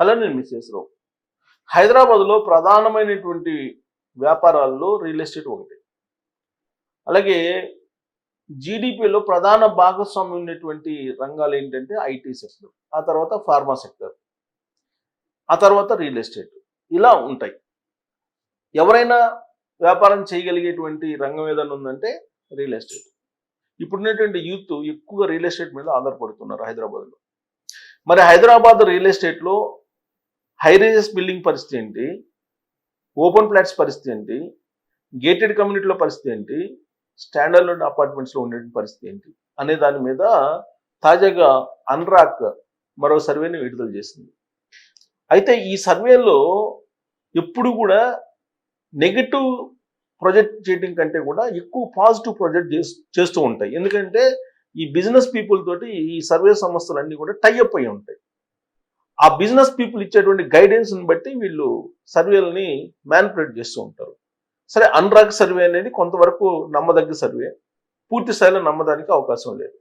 ఫలాన్ని నేను రావు హైదరాబాద్లో ప్రధానమైనటువంటి వ్యాపారాల్లో రియల్ ఎస్టేట్ ఒకటి. అలాగే జీడిపిలో ప్రధాన భాగస్వామ్యం ఉన్నటువంటి రంగాలు ఏంటంటే ఐటీ సెక్టర్ ఆ తర్వాత ఫార్మా సెక్టర్ ఆ తర్వాత రియల్ ఎస్టేట్ ఇలా ఉంటాయి. ఎవరైనా వ్యాపారం చేయగలిగేటువంటి రంగం ఏదైనా ఉందంటే రియల్ ఎస్టేట్ ఇప్పుడున్నటువంటి యూత్ ఎక్కువగా రియల్ ఎస్టేట్ మీద ఆధారపడుతున్నారు హైదరాబాద్లో. మరి హైదరాబాద్ రియల్ ఎస్టేట్లో హై రేజెస్ బిల్డింగ్ పరిస్థితి ఏంటి? ఓపెన్ ఫ్లాట్స్ పరిస్థితి ఏంటి? గేటెడ్ కమ్యూనిటీలో పరిస్థితి ఏంటి? స్టాండర్డ్ అపార్ట్మెంట్స్లో ఉండే పరిస్థితి ఏంటి? అనే దాని మీద తాజాగా అన్రాక్ మరో సర్వేని విడుదల చేసింది. అయితే ఈ సర్వేలో ఎప్పుడు కూడా నెగటివ్ ప్రొజెక్ట్ చేయడం కంటే కూడా ఎక్కువ పాజిటివ్ ప్రొజెక్ట్ చేస్తూ ఉంటాయి. ఎందుకంటే ఈ బిజినెస్ పీపుల్ తోటి ఈ సర్వే సంస్థలన్నీ కూడా టైఅప్ అయి ఉంటాయి. ఆ బిజినెస్ పీపుల్ ఇచ్చేటువంటి గైడెన్స్ని బట్టి వీళ్ళు సర్వేలని మ్యానిపులేట్ చేస్తూ ఉంటారు. సరే అన్రాక్ సర్వే అనేది కొంతవరకు నమ్మదగ్గ సర్వే. పూర్తి స్థాయిలో నమ్మడానికి అవకాశం లేదు.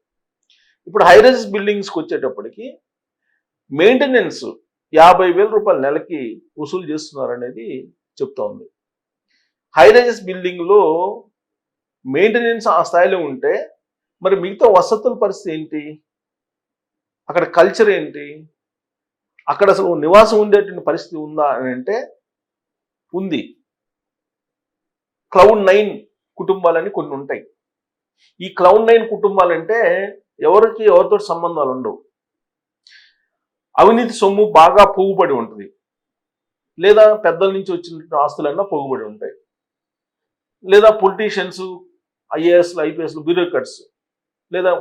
ఇప్పుడు హైరేజ్ బిల్డింగ్స్కి వచ్చేటప్పటికి మెయింటెనెన్స్ యాభై వేల రూపాయల నెలకి వసూలు చేస్తున్నారు అనేది చెప్తా ఉంది. హైరేజెస్ బిల్డింగ్లో మెయింటెనెన్స్ ఆ స్థాయిలో ఉంటే మరి మిగతా వసతుల పరిస్థితి ఏంటి? అక్కడ కల్చర్ ఏంటి? అక్కడ అసలు నివాసం ఉండేటువంటి పరిస్థితి ఉందా అని అంటే ఉంది. క్లౌడ్ నైన్ కుటుంబాలని కొన్ని ఉంటాయి. ఈ క్లౌడ్ నైన్ కుటుంబాలంటే ఎవరికి ఎవరితో సంబంధాలు ఉండవు. అవినీతి సొమ్ము బాగా పోగుబడి ఉంటుంది. లేదా పెద్దల నుంచి వచ్చిన ఆస్తులన్నా పోగుబడి ఉంటాయి. లేదా పొలిటీషియన్స్ ఐఏఎస్లు ఐపీఎస్లు బ్యూరోక్రాట్స్ లేదా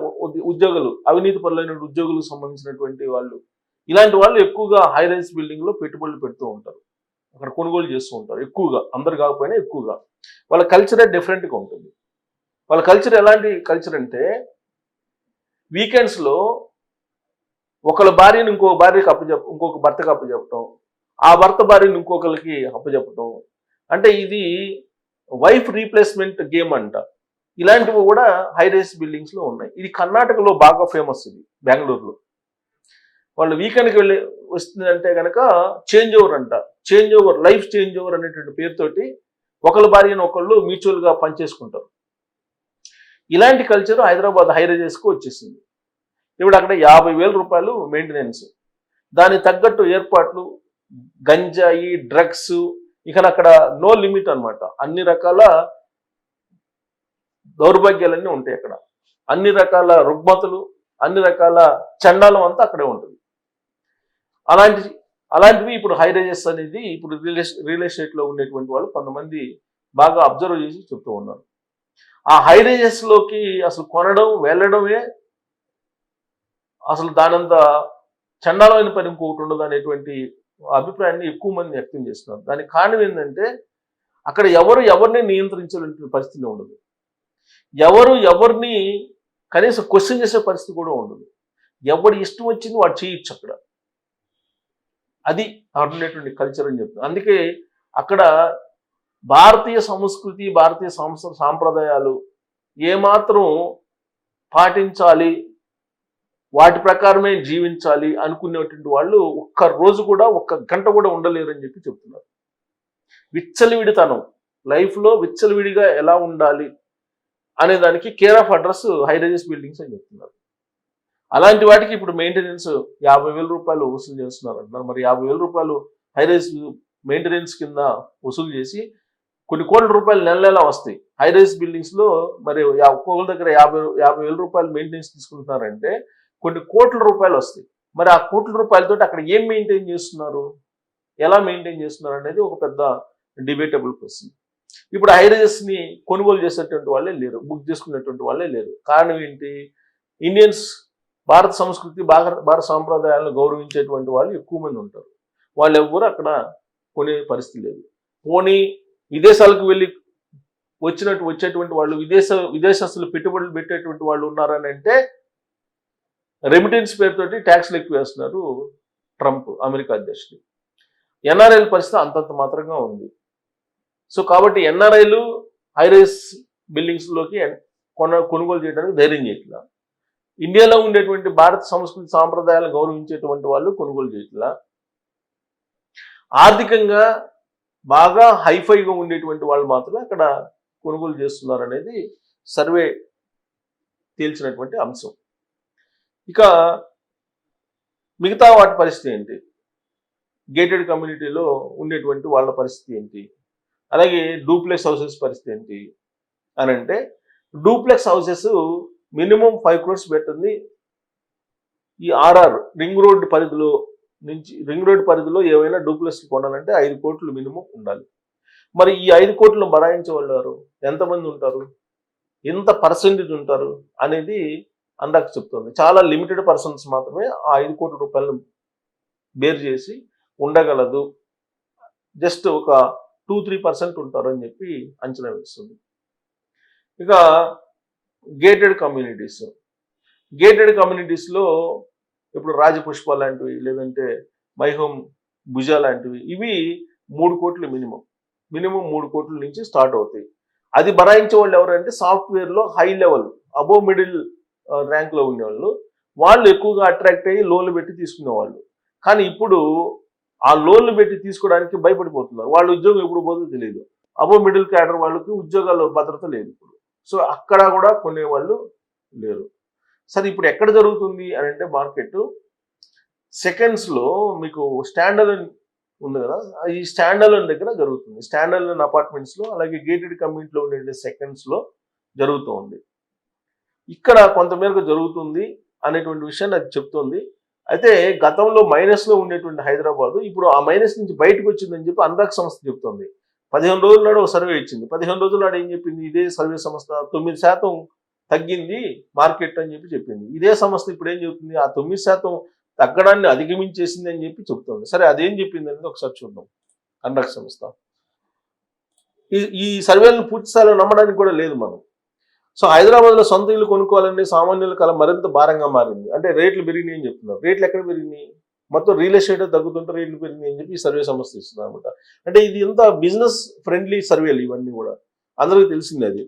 ఉద్యోగులు అవినీతి పరులైన ఉద్యోగులకు సంబంధించినటువంటి వాళ్ళు ఇలాంటి వాళ్ళు ఎక్కువగా హై రైస్ బిల్డింగ్లో పెట్టుబడులు పెడుతూ ఉంటారు. అక్కడ కొనుగోలు చేస్తూ ఉంటారు. ఎక్కువగా అందరు కాకపోయినా ఎక్కువగా. వాళ్ళ కల్చరే డిఫరెంట్గా ఉంటుంది. వాళ్ళ కల్చర్ ఎలాంటి కల్చర్ అంటే వీకెండ్స్లో ఒకళ్ళ భార్యను ఇంకొక భార్యకి అప్పచెప్ప ఇంకొక భర్తకు అప్పచెప్పటం ఆ భర్త భార్యను ఇంకొకరికి అప్పచెప్పటం అంటే ఇది వైఫ్ రీప్లేస్మెంట్ గేమ్ అంట. ఇలాంటివి కూడా హై రైస్ బిల్డింగ్స్లో ఉన్నాయి. ఇది కర్ణాటకలో బాగా ఫేమస్ ఇది బెంగళూరులో. వాళ్ళు వీకెండ్కి వెళ్ళి వస్తుందంటే కనుక చేంజ్ ఓవర్ అంట. Change over life change over అనేటువంటి పేరుతోటి ఒకళ్ళ భార్యను ఒకళ్ళు మ్యూచువల్గా పనిచేసుకుంటారు. ఇలాంటి కల్చర్ హైదరాబాద్ హైరేజెస్కు వచ్చేసింది. ఇప్పుడు అక్కడ యాభై వేల రూపాయలు మెయింటెనెన్స్ దానికి తగ్గట్టు ఏర్పాట్లు గంజాయి డ్రగ్స్ ఇక అక్కడ నో లిమిట్ అన్నమాట. అన్ని రకాల దౌర్భాగ్యాలన్నీ ఉంటాయి అక్కడ. అన్ని రకాల రుగ్మతలు అన్ని రకాల చండాలం అంతా అక్కడే ఉంటుంది. అలాంటి అలాంటివి ఇప్పుడు హై రైజెస్ అనేది ఇప్పుడు రియల్ రియల్ ఎస్టేట్లో ఉండేటువంటి వాళ్ళు కొంతమంది బాగా అబ్జర్వ్ చేసి చెప్తూ ఉన్నారు. ఆ హై లోకి అసలు కొనడం వెళ్ళడమే అసలు దానంత చండాలమైన పని ఇంకొకటి ఉండదు అనేటువంటి అభిప్రాయాన్ని ఎక్కువ మంది వ్యక్తం చేస్తున్నారు. దానికి కారణం ఏంటంటే అక్కడ ఎవరు ఎవరిని నియంత్రించాలంటే పరిస్థితి ఉండదు. ఎవరు ఎవరిని కనీసం క్వశ్చన్ చేసే పరిస్థితి కూడా ఉండదు. ఎవరి ఇష్టం వచ్చింది వాడు చేయొచ్చు అక్కడ. అది అక్కడ కల్చర్ అని చెప్తుంది అందుకే అక్కడ భారతీయ సంస్కృతి భారతీయ సంస్కృ సాంప్రదాయాలు ఏమాత్రం పాటించాలి వాటి ప్రకారమే జీవించాలి అనుకునేటువంటి వాళ్ళు ఒక్క రోజు కూడా ఒక్క గంట కూడా ఉండలేరు అని చెప్పి చెప్తున్నారు. విచ్చలవిడితనం లైఫ్లో విచ్చలవిడిగా ఎలా ఉండాలి అనే దానికి care of address high rises buildings అని చెప్తున్నారు. అలాంటి వాటికి ఇప్పుడు మెయింటెనెన్స్ యాభై వేల రూపాయలు వసూలు చేస్తున్నారు అంటున్నారు మరి యాభై వేల రూపాయలు హైరైజ్ మెయింటెనెన్స్ కింద వసూలు చేసి కొన్ని కోట్ల రూపాయలు నెల నెల వస్తాయి. హైరైజ్ బిల్డింగ్స్లో మరి యా- ఒక్కొక్కరి దగ్గర యాభై యాభై వేల రూపాయలు మెయింటెనెన్స్ తీసుకుంటున్నారంటే కొన్ని కోట్ల రూపాయలు వస్తాయి. మరి ఆ కోట్ల రూపాయలతో అక్కడ ఏం మెయింటైన్ చేస్తున్నారు? ఎలా మెయింటైన్ చేస్తున్నారు అనేది ఒక పెద్ద డిబేటబుల్ క్వశ్చన్ ఇప్పుడు హైరైజెస్ని కొనుగోలు చేసేటువంటి వాళ్ళే లేరు బుక్ చేసుకునేటువంటి వాళ్ళే లేరు. కారణం ఏంటి? ఇండియన్స్ భారత సంస్కృతి భారత భారత సాంప్రదాయాలను గౌరవించేటువంటి వాళ్ళు ఎక్కువ మంది ఉంటారు. వాళ్ళు ఎవ్వరు అక్కడ కొనే పరిస్థితి లేదు. పోనీ విదేశాలకు వెళ్ళి వచ్చినట్టు వచ్చేటువంటి వాళ్ళు విదేశ విదేశస్తులు పెట్టుబడులు పెట్టేటువంటి వాళ్ళు ఉన్నారని అంటే రెమిటెన్స్ పేరుతోటి ట్యాక్స్లు ఎక్కువ వేస్తున్నారు ట్రంప్ అమెరికా అధ్యక్షుడు. ఎన్ఆర్ఐల పరిస్థితి అంతంత మాత్రంగా ఉంది. సో కాబట్టి ఎన్ఆర్ఐలు హైరైస్ బిల్డింగ్స్లోకి కొన కొనుగోలు చేయడానికి ధైర్యం చేయట్లా. ఇండియాలో ఉండేటువంటి భారత సంస్కృతి సాంప్రదాయాలు గౌరవించేటువంటి వాళ్ళు కొనుగోలు చేయట్లా ఆర్థికంగా బాగా హైఫైగా ఉండేటువంటి వాళ్ళు మాత్రమే అక్కడ కొనుగోలు చేస్తున్నారు అనేది సర్వే తేల్చినటువంటి అంశం. ఇక మిగతా వాటి పరిస్థితి ఏంటి? గేటెడ్ కమ్యూనిటీలో ఉండేటువంటి వాళ్ళ పరిస్థితి ఏంటి? అలాగే డూప్లెక్స్ హౌసెస్ పరిస్థితి ఏంటి? అని అంటే duplex houses minimum five crores పెట్టింది. ఈ ఆర్ఆర్ రింగ్ రోడ్ పరిధిలో నుంచి రింగ్ రోడ్ పరిధిలో ఏవైనా డూప్లెక్స్ కొనాలంటే ఐదు కోట్లు మినిమం ఉండాలి. మరి ఈ ఐదు కోట్లు బరాయించే వాళ్ళు ఎంతమంది ఉంటారు? ఎంత పర్సెంటేజ్ ఉంటారు? అనేది అందాక చెప్తుంది. చాలా లిమిటెడ్ పర్సన్స్ మాత్రమే ఆ ఐదు కోట్ల రూపాయలను బేర్ చేసి ఉండగలదు. జస్ట్ ఒక టూ త్రీ పర్సెంట్ ఉంటారు అని చెప్పి అంచనా వేస్తుంది. ఇక గేటెడ్ కమ్యూనిటీస్. గేటెడ్ కమ్యూనిటీస్లో ఇప్పుడు రాజపుష్ప లాంటివి లేదంటే మైహోమ్ భుజ లాంటివి ఇవి మూడు కోట్లు మినిమం. మినిమం మూడు కోట్ల నుంచి స్టార్ట్ అవుతాయి. అది బరాయించే వాళ్ళు ఎవరంటే సాఫ్ట్వేర్లో హై లెవెల్ అబో మిడిల్ ర్యాంక్లో ఉండేవాళ్ళు. వాళ్ళు ఎక్కువగా అట్రాక్ట్ అయ్యి లోన్లు పెట్టి తీసుకునేవాళ్ళు. కానీ ఇప్పుడు ఆ లోన్లు పెట్టి తీసుకోవడానికి భయపడిపోతున్నారు. వాళ్ళ ఉద్యోగం ఎప్పుడు పోతుందో తెలియదు అబో మిడిల్ క్యాడర్ వాళ్ళకి ఉద్యోగాల భద్రత లేదు ఇప్పుడు. సో అక్కడ కూడా కొనేవాళ్ళు లేరు. సరే ఇప్పుడు ఎక్కడ జరుగుతుంది అని అంటే మార్కెట్ సెకండ్స్లో మీకు స్టాండర్డ్ ఉంది కదా ఈ స్టాండర్డ్ దగ్గర జరుగుతుంది. స్టాండర్డ్ అపార్ట్మెంట్స్లో అలాగే గేటెడ్ కమ్యూనిటీలో ఉండే సెకండ్స్లో జరుగుతూ ఉంది. ఇక్కడ కొంతమేరకు జరుగుతుంది అనేటువంటి విషయాన్ని అది చెప్తుంది. అయితే గతంలో మైనస్లో ఉండేటువంటి హైదరాబాదు ఇప్పుడు ఆ మైనస్ నుంచి బయటకు వచ్చిందని చెప్పి అందాక సంస్థ చెప్తుంది. పదిహేను రోజుల నాడు ఒక సర్వే ఇచ్చింది. పదిహేను రోజుల నాడు ఏం చెప్పింది? ఇదే సర్వే సంస్థ తొమ్మిది శాతం తగ్గింది మార్కెట్ అని చెప్పి చెప్పింది. ఇదే సంస్థ ఇప్పుడు ఏం చెప్తుంది? ఆ తొమ్మిది శాతం తగ్గడాన్ని అధిగమించేసింది అని చెప్పి చెప్తుంది. సరే అదేం చెప్పింది అనేది ఒకసారి చూద్దాం. అనురాగ్ సంస్థ. ఈ ఈ సర్వేలను పూర్తి స్థాయిలో నమ్మడానికి కూడా లేదు మనం. సో హైదరాబాద్లో సొంత ఇల్లు కొనుక్కోవాలనే సామాన్యుల కల మరింత భారంగా మారింది. అంటే రేట్లు పెరిగినాయి అని చెప్తున్నారు. రేట్లు ఎక్కడ పెరిగినాయి? మొత్తం రియల్ ఎస్టేట్ తగ్గుతుంటే రేట్లు పెరిగింది అని చెప్పి సర్వే సంస్థ ఇస్తుంది అనమాట. అంటే ఇది ఎంత బిజినెస్ ఫ్రెండ్లీ సర్వేలు ఇవన్నీ కూడా. అందరికీ తెలిసిందే అది.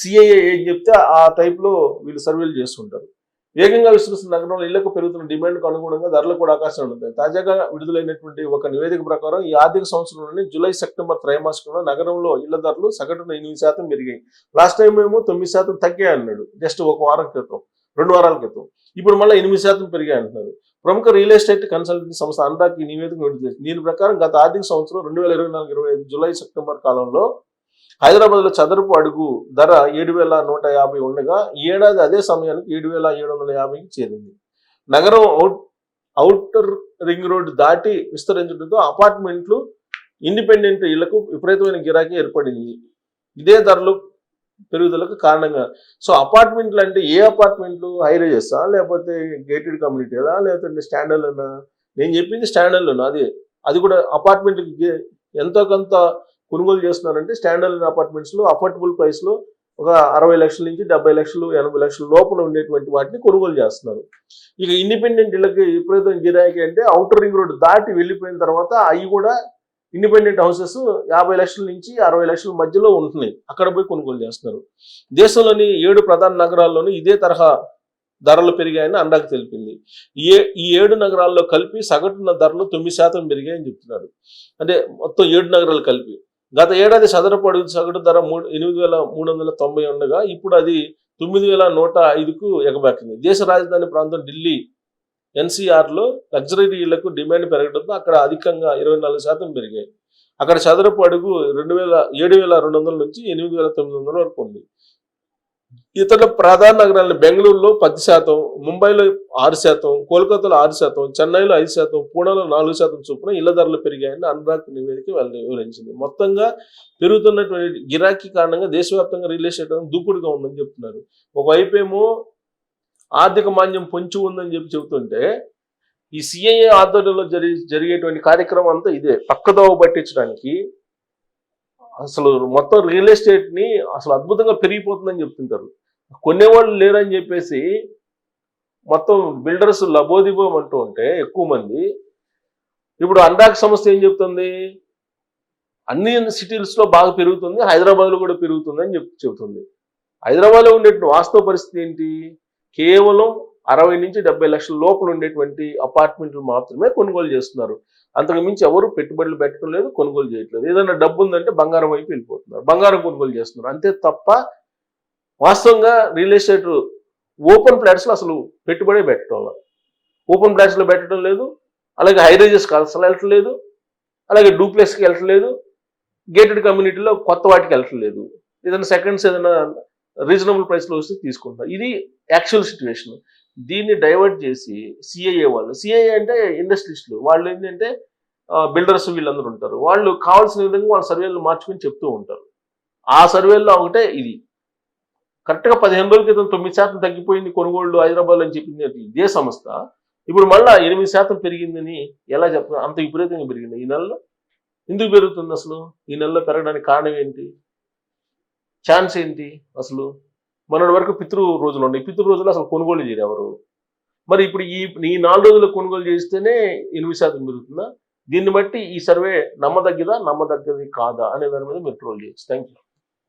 సిఐఏ ఏం చెప్తే ఆ టైప్లో వీళ్ళు సర్వేలు చేస్తుంటారు. వేగంగా విస్తరిస్తున్న నగరంలో ఇళ్ళకు పెరుగుతున్న డిమాండ్కు అనుగుణంగా ధరలు కూడా ఆకాశం ఉంటుంది. తాజాగా విడుదలైనటువంటి ఒక నివేదిక ప్రకారం ఈ ఆర్థిక సంవత్సరంలోని జూలై సెప్టెంబర్ త్రైమాసికంలో నగరంలో ఇళ్ళ ధరలు సగటున ఎనిమిది శాతం పెరిగాయి. లాస్ట్ టైం ఏమో తొమ్మిది శాతం తగ్గాయి అన్నాడు. జస్ట్ ఒక వారం క్రితం రెండు వారాల క్రితం. ఇప్పుడు మళ్ళీ ఎనిమిది శాతం పెరిగాయి అంటున్నారు. ప్రముఖ రియల్ ఎస్టేట్ కన్సల్టెంట్ సంస్థ అనురాగ్ ఈ నివేదిక విడుదల దీని ప్రకారం గత ఆర్థిక సంవత్సరం రెండు వేల ఇరవై నాలుగు ఇరవై ఐదు జూలై సెప్టెంబర్ కాలంలో హైదరాబాద్లో చదరపు అడుగు ధర ఏడు వేల నూట యాభై ఉండగా ఈ ఏడాది అదే సమయానికి ఏడు వేల ఏడు వందల యాభైకి చేరింది. నగరం అవుట్ అవుటర్ రింగ్ రోడ్ దాటి విస్తరించడంతో అపార్ట్మెంట్లు ఇండిపెండెంట్ ఇళ్ళకు విపరీతమైన గిరాకీ ఏర్పడింది. ఇదే ధరలు పెరుగుదలకు కారణంగా. సో అపార్ట్మెంట్లు అంటే ఏ అపార్ట్మెంట్లు హైరేజెస్సా లేకపోతే గేటెడ్ కమ్యూనిటీలా లేకపోతే స్టాండర్డ్లోనా? నేను చెప్పింది స్టాండర్డ్లోనా? అది. అది కూడా అపార్ట్మెంట్కి ఎంతో కొంత కొనుగోలు చేస్తున్నారంటే స్టాండర్డ్ అపార్ట్మెంట్స్లో అఫోర్డబుల్ ప్రైస్లో ఒక అరవై లక్షల నుంచి డెబ్బై లక్షలు ఎనభై లక్షల లోపల ఉండేటువంటి వాటిని కొనుగోలు చేస్తున్నారు. ఇక ఇండిపెండెంట్ ఇళ్ళకి విపరీతం గిరాకీ అంటే అవుటర్ రింగ్ రోడ్ దాటి వెళ్ళిపోయిన తర్వాత అవి కూడా ఇండిపెండెంట్ హౌసెస్ యాభై లక్షల నుంచి అరవై లక్షల మధ్యలో ఉంటున్నాయి. అక్కడ పోయి కొనుగోలు చేస్తున్నారు. దేశంలోని ఏడు ప్రధాన నగరాల్లోనూ ఇదే తరహా ధరలు పెరిగాయని అండగ తెలిపింది. ఏ ఈ ఏడు నగరాల్లో కలిపి సగటున ధరలు తొమ్మిది శాతం పెరిగాయని చెప్తున్నారు. అంటే మొత్తం ఏడు నగరాలు కలిపి. గత ఏడాది చదరపు అడుగు సగటు ధర మూడు ఎనిమిది వేల మూడు వందల తొంభై ఉండగా ఇప్పుడు అది తొమ్మిది వేల నూట ఐదుకు ఎగబాకింది. దేశ రాజధాని ప్రాంతం ఢిల్లీ ఎన్సీఆర్లో లగ్జరీ ఇళ్ళకు డిమాండ్ పెరగడంతో అక్కడ అధికంగా ఇరవై నాలుగు శాతం పెరిగాయి. అక్కడ చదరపు అడుగు రెండు వేల ఏడు వేల రెండు వందల నుంచి ఎనిమిది వేల తొమ్మిది వందల వరకు ఉంది. ఇతర ప్రధాన నగరాలు బెంగళూరులో పది శాతం ముంబైలో ఆరు శాతం కోల్కతాలో ఆరు శాతం చెన్నైలో ఐదు శాతం పూణేలో నాలుగు శాతం చొప్పున ఇళ్ళ ధరలు పెరిగాయని అనురాగ్ నివేదిక వివరించింది. మొత్తంగా పెరుగుతున్నటువంటి గిరాకీ కారణంగా దేశవ్యాప్తంగా రియల్ ఎస్టేట్ దూకుడుగా ఉందని చెప్తున్నారు. ఒకవైపు ఏమో ఆర్థిక మాంద్యం పొంచి ఉందని చెప్పి చెబుతుంటే ఈ సిఐఏ ఆధ్వర్యంలో జరి జరిగేటువంటి కార్యక్రమం అంతా ఇదే. పక్కదోవ పట్టించడానికి అసలు మొత్తం రియల్ ఎస్టేట్ని అసలు అద్భుతంగా పెరిగిపోతుందని చెప్తుంటారు. కొనేవాళ్ళు లేరని చెప్పేసి మొత్తం బిల్డర్స్ లబోదిబోం అంటూ ఉంటే ఎక్కువ మంది. ఇప్పుడు అందాక సంస్థ ఏం చెప్తుంది? అన్ని సిటీస్లో బాగా పెరుగుతుంది హైదరాబాద్లో కూడా పెరుగుతుంది అని చెప్ చెబుతుంది. హైదరాబాద్లో ఉండే వాస్తవ పరిస్థితి ఏంటి? కేవలం అరవై నుంచి డెబ్బై లక్షల లోపల ఉండేటువంటి అపార్ట్మెంట్లు మాత్రమే కొనుగోలు చేస్తున్నారు. అంతకు మించి ఎవరు పెట్టుబడులు పెట్టడం లేదు కొనుగోలు చేయట్లేదు. ఏదైనా డబ్బు ఉందంటే బంగారం వైపు వెళ్ళిపోతున్నారు. బంగారం కొనుగోలు చేస్తున్నారు. అంతే తప్ప వాస్తవంగా రియల్ ఎస్టేట్ ఓపెన్ ప్లాట్స్లో అసలు పెట్టుబడే పెట్టడం ఓపెన్ ప్లాట్స్లో పెట్టడం లేదు. అలాగే హైరేజెస్కి అసలు వెళ్ళట్లేదు అలాగే డూప్లెక్స్కి వెళ్ళట్లేదు గేటెడ్ కమ్యూనిటీలో కొత్త వాటికి వెళ్ళట్లేదు ఏదైనా సెకండ్స్ ఏదైనా రీజనబుల్ ప్రైస్లో వస్తే తీసుకుంటాం. ఇది యాక్చువల్ సిచ్యువేషన్ దీన్ని డైవర్ట్ చేసి సిఐఏ వాళ్ళు సిఐఏ అంటే ఇండస్ట్రీస్లు. వాళ్ళు ఏంటంటే బిల్డర్స్ వీళ్ళందరూ ఉంటారు. వాళ్ళు కావాల్సిన విధంగా వాళ్ళ సర్వేలు మార్చుకుని చెప్తూ ఉంటారు. ఆ సర్వేల్లో ఒకటే ఇది. కరెక్ట్గా పదిహేను రోజుల క్రితం తొమ్మిది శాతం తగ్గిపోయింది కొనుగోళ్ళు హైదరాబాద్ అని చెప్పింది ఇదే సంస్థ. ఇప్పుడు మళ్ళీ ఎనిమిది శాతం పెరిగిందని ఎలా చెప్ప అంత విపరీతంగా పెరిగింది ఈ నెలలో? ఎందుకు పెరుగుతుంది అసలు? ఈ నెలలో పెరగడానికి కారణం ఏంటి? ఛాన్స్ ఏంటి అసలు? మొన్నటి వరకు పితృ రోజులు ఉన్నాయి. పితృ రోజులు అసలు కొనుగోలు చేయరు ఎవరు. మరి ఇప్పుడు ఈ ఈ నాలుగు రోజులు కొనుగోలు చేస్తేనే ఎనిమిది శాతం పెరుగుతుందా? దీన్ని బట్టి ఈ సర్వే నమ్మదగ్గదా? నమ్మదగ్గది కాదా? అనే దాని మీద మీరు ట్రోల్ చేయొచ్చు. Thank you